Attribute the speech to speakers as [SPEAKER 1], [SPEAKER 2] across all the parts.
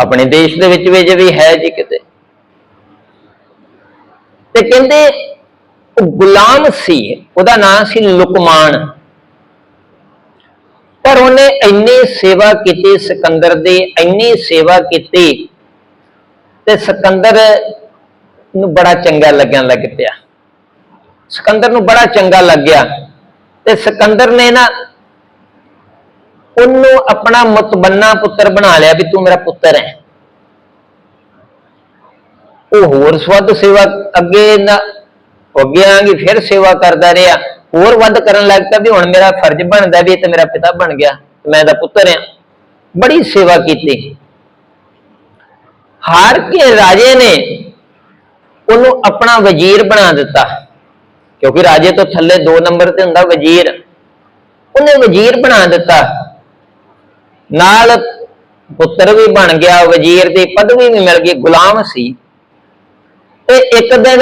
[SPEAKER 1] ਆਪਣੇ ਦੇਸ਼ ਦੇ ਵਿੱਚ ਵੀ ਜੇ ਵੀ ਹੈ ਜੀ ਕਿਤੇ। ਤੇ ਕਹਿੰਦੇ ਉਹ ਗੁਲਾਮ ਸੀ, ਉਹਦਾ ਨਾਮ ਸੀ ਲੁਕਮਾਨ। ਪਰ ਉਹਨੇ ਇੰਨੀ ਸੇਵਾ ਕੀਤੀ ਸਿਕੰਦਰ ਦੀ, ਇੰਨੀ ਸੇਵਾ ਕੀਤੀ ਤੇ ਸਿਕੰਦਰ ਨੂੰ ਬੜਾ ਚੰਗਾ ਲੱਗਣ ਲੱਗ ਪਿਆ। ਸਿਕੰਦਰ ਨੂੰ ਬੜਾ ਚੰਗਾ ਲੱਗਿਆ ਤੇ ਸਿਕੰਦਰ ਨੇ ਨਾ ਉਹਨੂੰ ਆਪਣਾ ਮੁਤਬੰਨਾ ਪੁੱਤਰ ਬਣਾ ਲਿਆ ਵੀ ਤੂੰ ਮੇਰਾ ਪੁੱਤਰ ਹੈ। ਉਹ ਹੋਰ ਸਵੱਧ ਸੇਵਾ ਅੱਗੇ ਨਾ ਅੱਗੇ ਆਂਗੀ ਫਿਰ ਸੇਵਾ ਕਰਦਾ ਰਿਹਾ। ਹੋਰ ਵੱਧ ਕਰਨ ਲੱਗ ਪਿਆ ਵੀ ਹੁਣ ਮੇਰਾ ਫਰਜ਼ ਬਣਦਾ ਵੀ ਇਹ ਤੇ ਮੇਰਾ ਪਿਤਾ ਬਣ ਗਿਆ, ਮੈਂ ਦਾ ਪੁੱਤਰ ਆ ਬੜੀ ਸੇਵਾ ਕੀਤੀ। ਹਾਰ ਕੇ ਰਾਜੇ ਨੇ ਉਹਨੂੰ ਆਪਣਾ ਵਜ਼ੀਰ ਬਣਾ ਦਿੱਤਾ। ਕਿਉਂਕਿ ਰਾਜੇ ਤੋਂ ਥੱਲੇ 2 ਨੰਬਰ ਤੇ ਹੁੰਦਾ ਵਜ਼ੀਰ। ਉਹਨੇ ਵਜ਼ੀਰ ਬਣਾ ਦਿੱਤਾ। ਨਾਲ ਪੁੱਤਰ ਵੀ ਬਣ ਗਿਆ, ਵਜ਼ੀਰ ਦੀ ਪਦਵੀ ਵੀ ਮਿਲ ਗਈ, ਗੁਲਾਮ ਸੀ। ਤੇ ਇੱਕ ਦਿਨ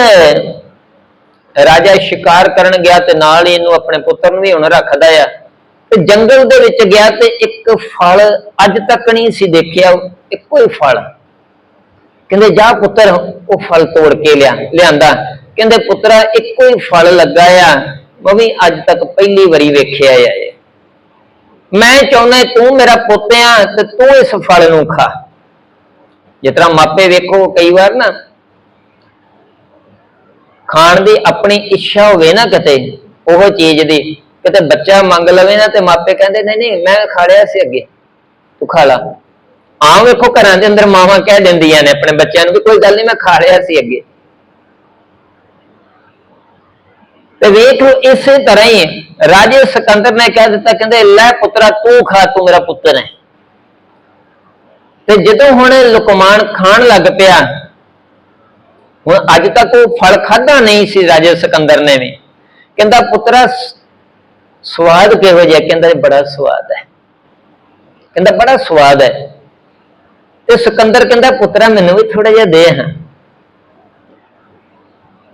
[SPEAKER 1] ਰਾਜਾ ਸ਼ਿਕਾਰ ਕਰਨ ਗਿਆ ਤੇ ਨਾਲ ਹੀ ਇਹਨੂੰ ਆਪਣੇ ਪੁੱਤਰ ਨੂੰ ਵੀ ਹੁਣ ਰੱਖਦਾ ਆ। ਤੇ ਜੰਗਲ ਦੇ ਵਿੱਚ ਗਿਆ ਤੇ ਇੱਕ ਫਲ ਅੱਜ ਤੱਕ ਨਹੀਂ ਸੀ ਦੇਖਿਆ, ਇੱਕੋ ਹੀ ਫਲ। ਕਹਿੰਦੇ, ਜਾ ਪੁੱਤਰ, ਉਹ ਫਲ ਤੋੜ ਕੇ ਲਿਆ, ਲਿਆਂਦਾ। ਕਹਿੰਦੇ, ਪੁੱਤਰਾ, ਇੱਕੋ ਹੀ ਫਲ ਲੱਗਾ ਆ ਮੈਂ ਵੀ ਅੱਜ ਤੱਕ ਪਹਿਲੀ ਵਾਰੀ ਵੇਖਿਆ ਆ ਮੈਂ ਚਾਹੁੰਦਾ ਤੂੰ ਮੇਰਾ ਪੁੱਤ ਆ ਤੇ ਤੂੰ ਇਸ ਫਲ ਨੂੰ ਖਾ। ਜਿਸ ਤਰ੍ਹਾਂ ਮਾਪੇ ਵੇਖੋ ਕਈ ਵਾਰ ਨਾ, ਖਾਣ ਦੀ ਆਪਣੀ ਇੱਛਾ ਹੋਵੇ ਨਾ ਕਿਤੇ, ਉਹ ਚੀਜ਼ ਦੀ, ਕਿਤੇ ਬੱਚਾ ਮੰਗ ਲਵੇ ਨਾ ਤੇ ਮਾਪੇ ਕਹਿੰਦੇ, ਨਹੀਂ ਨਹੀਂ, ਮੈਂ ਖਾ ਲਿਆ ਸੀ ਅੱਗੇ, ਤੂੰ ਖਾ ਲਾ। ਆਮ ਵੇਖੋ ਘਰਾਂ ਦੇ ਅੰਦਰ ਮਾਵਾਂ ਕਹਿ ਦਿੰਦੀਆਂ ਨੇ ਆਪਣੇ ਬੱਚਿਆਂ ਨੂੰ ਵੀ ਕੋਈ ਗੱਲ ਨਹੀਂ, ਮੈਂ ਖਾ ਲਿਆ ਸੀ ਅੱਗੇ। ਤੇ ਵੇਖ ਲਓ, ਇਸੇ ਤਰ੍ਹਾਂ ਹੀ ਰਾਜੇ ਸਿਕੰਦਰ ਨੇ ਕਹਿ ਦਿੱਤਾ, ਕਹਿੰਦੇ, ਲੈ ਪੁੱਤਰਾ, ਤੂੰ ਖਾ, ਤੂੰ ਮੇਰਾ ਪੁੱਤਰ ਹੈ। ਤੇ ਜਦੋਂ ਹੁਣ ਲੁਕਮਾਨ ਖਾਣ ਲੱਗ ਪਿਆ, ਹੁਣ ਅੱਜ ਤੱਕ ਉਹ ਫਲ ਖਾਦਾ ਨਹੀਂ ਸੀ ਰਾਜੇ ਸਿਕੰਦਰ ਨੇ ਵੀ। ਕਹਿੰਦਾ, ਪੁੱਤਰਾ ਸਵਾਦ ਕਿਹੋ ਜਿਹਾ? ਕਹਿੰਦਾ ਬੜਾ ਸਵਾਦ ਹੈ। ਕਹਿੰਦਾ, ਬੜਾ ਸਵਾਦ ਹੈ। ਤੇ ਸਿਕੰਦਰ ਕਹਿੰਦਾ, ਪੁੱਤਰਾ, ਮੈਨੂੰ ਵੀ ਥੋੜਾ ਜਿਹਾ ਦੇ ਹਾਂ।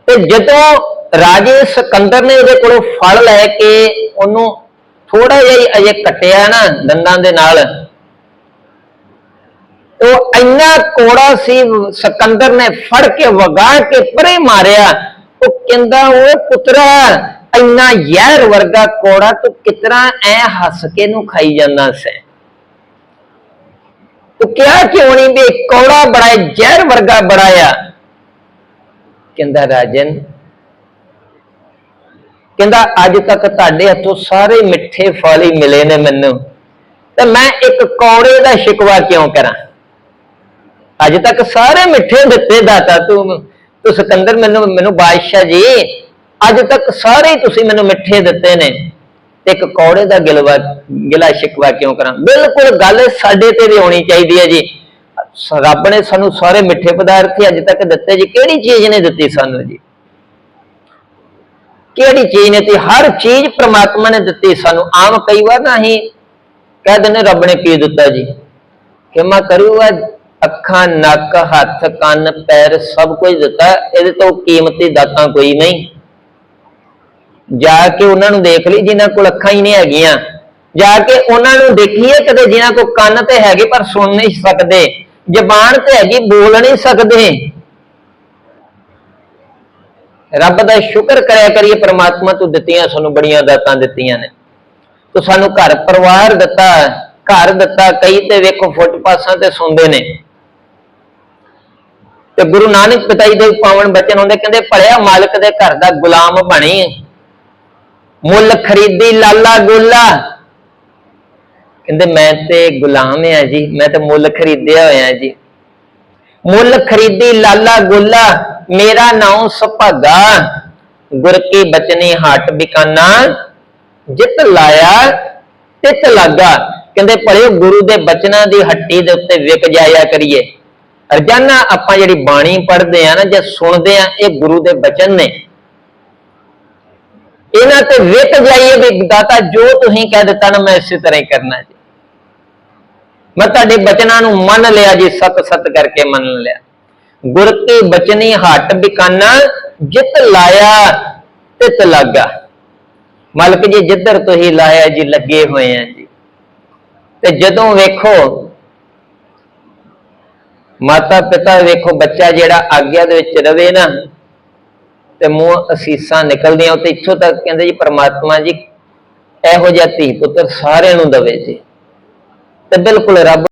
[SPEAKER 1] ਤੇ ਜਦੋਂ ਰਾਜੇ ਸਿਕੰਦਰ ਨੇ ਉਹਦੇ ਕੋਲੋਂ ਫਲ ਲੈ ਕੇ ਉਹਨੂੰ ਥੋੜਾ ਜਿਹਾ ਅਜੇ ਕੱਟਿਆ ਨਾ ਦੰਦਾਂ ਦੇ ਨਾਲ ਉਹ ਇੰਨਾ ਕੋੜਾ ਸੀ ਸਿਕੰਦਰ ਨੇ ਫੜ ਕੇ ਵਗਾ ਕੇ ਪਰੇ ਮਾਰਿਆ। ਉਹ ਕਹਿੰਦਾ ਉਹ ਪੁੱਤਰਾ, ਇੰਨਾ ਜ਼ਹਿਰ ਵਰਗਾ ਕੋੜਾ ਤੂੰ ਕਿਤਨਾ ਐ ਹੱਸ ਕੇ ਨੂੰ ਖਾਈ ਜਾਂਦਾ ਸੈਂ? ਤੂੰ ਕਿਹਾ, ਕਿਉਂ ਨਹੀਂ ਵੀ ਕੋੜਾ ਬੜਾ ਜ਼ਹਿਰ ਵਰਗਾ ਬੜਾ ਆ ਕਹਿੰਦਾ ਰਾਜਨ, ਕਹਿੰਦਾ ਅੱਜ ਤੱਕ ਤੁਹਾਡੇ ਹੱਥੋਂ ਸਾਰੇ ਮਿੱਠੇ ਫਲ ਹੀ ਮਿਲੇ ਨੇ ਮੈਨੂੰ। ਤੇ ਮੈਂ ਇੱਕ ਕੌੜੇ ਦਾ ਸ਼ਿਕਵਾ ਕਿਉਂ ਕਰਾਂ? ਅੱਜ ਤੱਕ ਸਾਰੇ ਮਿੱਠੇ ਦਿੱਤੇ ਦਾਤਾ ਤੂੰ। ਤੂੰ ਸਿਕੰਦਰ, ਮੈਨੂੰ ਮੈਨੂੰ ਬਾਦਸ਼ਾਹ ਜੀ, ਅੱਜ ਤੱਕ ਸਾਰੇ ਤੁਸੀਂ ਮੈਨੂੰ ਮਿੱਠੇ ਦਿੱਤੇ ਨੇ। ਤੇ ਇੱਕ ਕੌੜੇ ਦਾ ਗਿਲਵਾ, ਗਿਲਾ ਸ਼ਿਕਵਾ ਕਿਉਂ ਕਰਾਂ? ਬਿਲਕੁਲ ਗੱਲ ਸਾਡੇ ਤੇ ਵੀ ਹੋਣੀ ਚਾਹੀਦੀ ਹੈ ਜੀ। ਰੱਬ ਨੇ ਸਾਨੂੰ ਸਾਰੇ ਮਿੱਠੇ ਪਦਾਰਥ ਹੀ ਅੱਜ ਤੱਕ ਦਿੱਤੇ ਜੀ। ਕਿਹੜੀ ਚੀਜ਼ ਨੇ ਦਿੱਤੀ ਸਾਨੂੰ ਜੀ? ਕਿਹੜੀ ਚੀਜ਼ ਨੇ ਤੇ ਹਰ ਚੀਜ਼ ਪ੍ਰਮਾਤਮਾ ਨੇ ਦਿੱਤੀ ਸਾਨੂੰ। ਆਮ ਕਈ ਵਾਰ ਨਾ ਅਸੀਂ ਕਹਿ ਦਿੰਦੇ ਰੱਬ ਨੇ ਕੀ ਦਿੱਤਾ ਜੀ? ਕਿਮਾ ਕਰੂਗਾ ਅੱਖਾਂ, ਨੱਕ, ਹੱਥ, ਕੰਨ, ਪੈਰ ਸਭ ਕੁਝ ਦਿੱਤਾ। ਇਹਦੇ ਤੋਂ ਕੀਮਤੀ ਦਾਤਾਂ ਕੋਈ ਨਹੀਂ। ਜਾ ਕੇ ਉਹਨਾਂ ਨੂੰ ਦੇਖ ਲਈ, ਜਿਨ੍ਹਾਂ ਕੋਲ ਅੱਖਾਂ ਹੀ ਨਹੀਂ ਹੈਗੀਆਂ। ਜਾ ਕੇ ਉਹਨਾਂ ਨੂੰ ਦੇਖੀਏ, ਕਦੇ ਜਿਨ੍ਹਾਂ ਕੋਲ ਕੰਨ ਤੇ ਹੈਗੇ ਪਰ ਸੁਣ ਨਹੀਂ ਸਕਦੇ। ਜ਼ਬਾਨ ਤੇ ਹੈਗੀ, ਬੋਲ ਨਹੀਂ ਸਕਦੇ। ਰੱਬ ਦਾ ਸ਼ੁਕਰ ਕਰਿਆ ਕਰੀਏ, ਪ੍ਰਮਾਤਮਾ ਤੂੰ ਦਿੱਤੀਆਂ, ਸਾਨੂੰ ਬੜੀਆਂ ਦਾਤਾਂ ਦਿੱਤੀਆਂ ਨੇ। ਤੂੰ ਸਾਨੂੰ ਘਰ ਪਰਿਵਾਰ ਦਿੱਤਾ, ਘਰ ਦਿੱਤਾ, ਕਈ ਤੇ ਵੇਖੋ ਫੁੱਟਪਾਸਾਂ ਤੇ ਸੌਂਦੇ ਨੇ। ਤੇ ਗੁਰੂ ਨਾਨਕ ਪਿਤਾ ਜੀ ਦੇ ਪਾਵਨ ਬਚਨ ਹੁੰਦੇ ਕਹਿੰਦੇ, ਭਲਿਆ ਮਾਲਕ ਦੇ ਘਰ ਦਾ ਗੁਲਾਮ ਬਣੀ। ਮੁੱਲ ਖਰੀਦੀ, ਲਾਲਾ ਗੋਲਾ ਕਹਿੰਦੇ, ਮੈਂ ਤੇ ਗੁਲਾਮ ਆ ਜੀ, ਮੈਂ ਤੇ ਮੁੱਲ ਖਰੀਦਿਆ ਹੋਇਆ ਜੀ। ਮੁੱਲ ਖਰੀਦੀ, ਲਾਲਾ ਗੋਲਾ, ਮੇਰਾ ਨਾਮ ਸੁਭਾਗਾ। ਗੁਰ ਕੀ ਬਚਨੀ ਹਟ ਬਿਕਾਨਾ, ਜਿਤ ਲਾਇਆ, ਤਿਤ ਲਾਗਾ। ਕਹਿੰਦੇ ਭਲੇ ਗੁਰੂ ਦੇ ਬਚਨਾਂ ਦੀ ਹੱਟੀ ਦੇ ਉੱਤੇ ਵਿਕ ਜਾਇਆ ਕਰੀਏ। ਰਜਾਨਾ ਆਪਾਂ ਜਿਹੜੀ ਬਾਣੀ ਪੜ੍ਹਦੇ ਆ ਨਾ, ਜੇ ਸੁਣਦੇ ਆ, ਇਹ ਗੁਰੂ ਦੇ ਬਚਨ ਨੇ। ਇਹਨਾਂ ਤੇ ਵਿਕ ਜਾਈਏ ਵੀ ਦਾਤਾ, ਜੋ ਤੁਸੀਂ ਕਹਿ ਦਿੱਤਾ ਨਾ, ਮੈਂ ਇਸੇ ਤਰ੍ਹਾਂ ਹੀ ਕਰਨਾ ਜੀ। ਮੈਂ ਤੁਹਾਡੇ ਬਚਨਾਂ ਨੂੰ ਮੰਨ ਲਿਆ ਜੀ ਸਤ ਸਤ ਕਰਕੇ ਮੰਨ ਲਿਆ। ਗੁਰ ਕੀ ਬਚਨੀ ਹੱਟ ਬਿਕਾਨਾ, ਜਿਤ ਲਾਇਆ ਤਿਤ ਲਾਗਾ। ਮਲਕ ਜੀ, ਜਿੱਧਰ ਤੁਸੀਂ ਲਾਇਆ ਜੀ, ਲੱਗੇ ਹੋਏ ਆ ਜੀ। ਤੇ ਜਦੋਂ ਵੇਖੋ, ਮਾਤਾ ਪਿਤਾ ਵੇਖੋ, ਬੱਚਾ ਜਿਹੜਾ ਆਗਿਆ ਦੇ ਵਿੱਚ ਰਵੇ ਨਾ, ਤੇ ਮੂੰਹ ਅਸੀਸਾਂ ਨਿਕਲਦੀਆਂ ਤੇ ਇੱਥੋਂ ਤੱਕ ਕਹਿੰਦੇ ਜੀ, ਪਰਮਾਤਮਾ ਜੀ, ਇਹੋ ਜਿਹਾ ਧੀ ਪੁੱਤਰ ਸਾਰਿਆਂ ਨੂੰ ਦਵੇ ਜੀ। ਤੇ ਬਿਲਕੁਲ ਰੱਬ